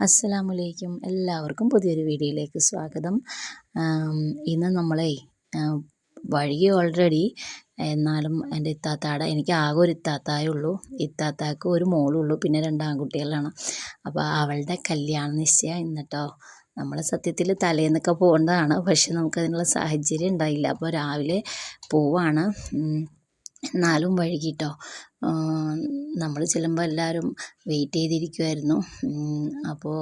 അസ്സലാമലൈക്കും എല്ലാവർക്കും പുതിയൊരു വീഡിയോയിലേക്ക് സ്വാഗതം. ഇന്ന് നമ്മളെ വഴുകി ഓൾറെഡി എന്നാലും എന്റെ ഇത്താത്താടെ എനിക്ക് ആകെ ഒരു ഇത്താത്തായേ ഉള്ളൂ. ഇത്താത്താക്ക് ഒരു മോളും ഉള്ളൂ പിന്നെ രണ്ട് ആൺകുട്ടികളാണ്. അപ്പോൾ അവളുടെ കല്യാണ നിശ്ചയം ഇന്നിട്ടോ നമ്മൾ സത്യത്തിൽ തലേന്നൊക്കെ പോകേണ്ടതാണ്. പക്ഷെ നമുക്കതിനുള്ള സാഹചര്യം ഉണ്ടായില്ല. അപ്പോൾ രാവിലെ പോവാണ്. എന്നാലും വൈകിട്ടോ നമ്മൾ ചെല്ലുമ്പോൾ എല്ലാവരും വെയിറ്റ് ചെയ്തിരിക്കുമായിരുന്നു അപ്പോൾ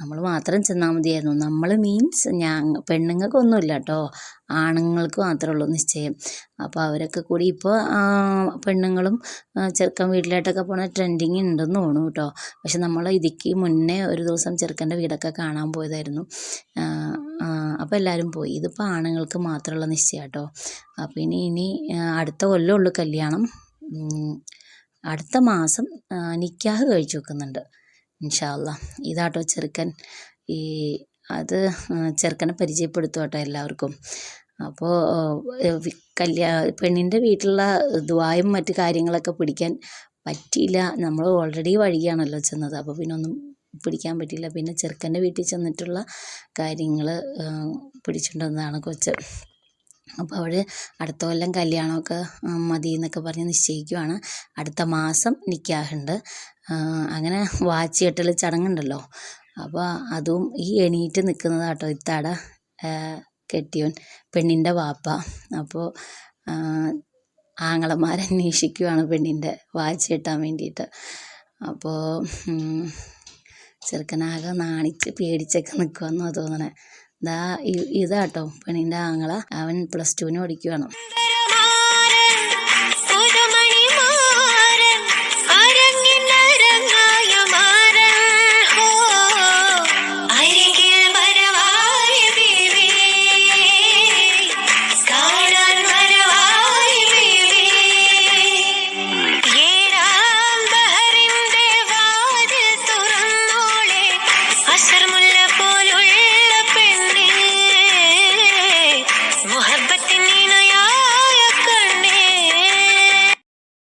നമ്മൾ മാത്രം ചെന്നാൽ മതിയായിരുന്നു. നമ്മൾ മീൻസ് ഞാൻ പെണ്ണുങ്ങൾക്കൊന്നുമില്ല കേട്ടോ ആണുങ്ങൾക്ക് മാത്രമേ ഉള്ളൂ നിശ്ചയം. അപ്പോൾ അവരൊക്കെ കൂടി ഇപ്പോൾ പെണ്ണുങ്ങളും ചെറുക്കൻ വീട്ടിലായിട്ടൊക്കെ പോണ ട്രെൻഡിങ് ഉണ്ടെന്ന് തോന്നുന്നു കേട്ടോ പക്ഷെ നമ്മൾ ഇതിക്ക് മുന്നേ ഒരു ദിവസം ചെറുക്കന്റെ വീടൊക്കെ കാണാൻ പോയതായിരുന്നു. അപ്പോൾ എല്ലാവരും പോയി. ഇതിപ്പോൾ ആണുങ്ങൾക്ക് മാത്രമുള്ള നിശ്ചയം കേട്ടോ അപ്പോൾ ഇനി ഇനി അടുത്ത കൊല്ലമേ ഉള്ളൂ കല്യാണം. അടുത്ത മാസം നിക്കാഹ് കഴിച്ചു വെക്കുന്നുണ്ട് ഇൻഷാല്ല ഇതാട്ടോ ചെറുക്കൻ. ഈ അത് ചെറുക്കനെ പരിചയപ്പെടുത്തും എല്ലാവർക്കും. അപ്പോൾ കല്യാ പെണ്ണിന്റെ വീട്ടിലുള്ള ദ്വായും മറ്റു കാര്യങ്ങളൊക്കെ പിടിക്കാൻ പറ്റിയില്ല. നമ്മൾ ഓൾറെഡി വഴിയാണല്ലോ ചെന്നത്. അപ്പോൾ പിന്നെ ഒന്നും പിടിക്കാൻ പറ്റിയില്ല. പിന്നെ ചെറുക്കന്റെ വീട്ടിൽ ചെന്നിട്ടുള്ള കാര്യങ്ങൾ പിടിച്ചുകൊണ്ട് കൊച്ച്. അപ്പോൾ അവർ അടുത്ത കൊല്ലം കല്യാണമൊക്കെ മതി എന്നൊക്കെ പറഞ്ഞ് നിശ്ചയിക്കുവാണ്. അടുത്ത മാസം നിക്കാഹുണ്ട്. അങ്ങനെ വാച്ച് കെട്ടൽ ചടങ്ങുണ്ടല്ലോ. അപ്പോൾ അതും ഈ എണീറ്റ് നിൽക്കുന്നതാട്ടോ ഇത്താട കെട്ടിയോൻ പെണ്ണിന്റെ വാപ്പ. അപ്പോൾ ആങ്ങളമാരന്വേഷിക്കുവാണ് പെണ്ണിന്റെ വാച്ച് കെട്ടാൻ വേണ്ടിയിട്ട്. അപ്പോൾ ചെറുക്കനാകെ നാണിച്ച് പേടിച്ചൊക്കെ നിൽക്കുമെന്നാണ് തോന്നണേ. ദാ ഇതാട്ടോ പെണ്ണിന്റെ ആങ്ങള. അവൻ പ്ലസ് ടുവിന് പഠിക്കുവാണ്.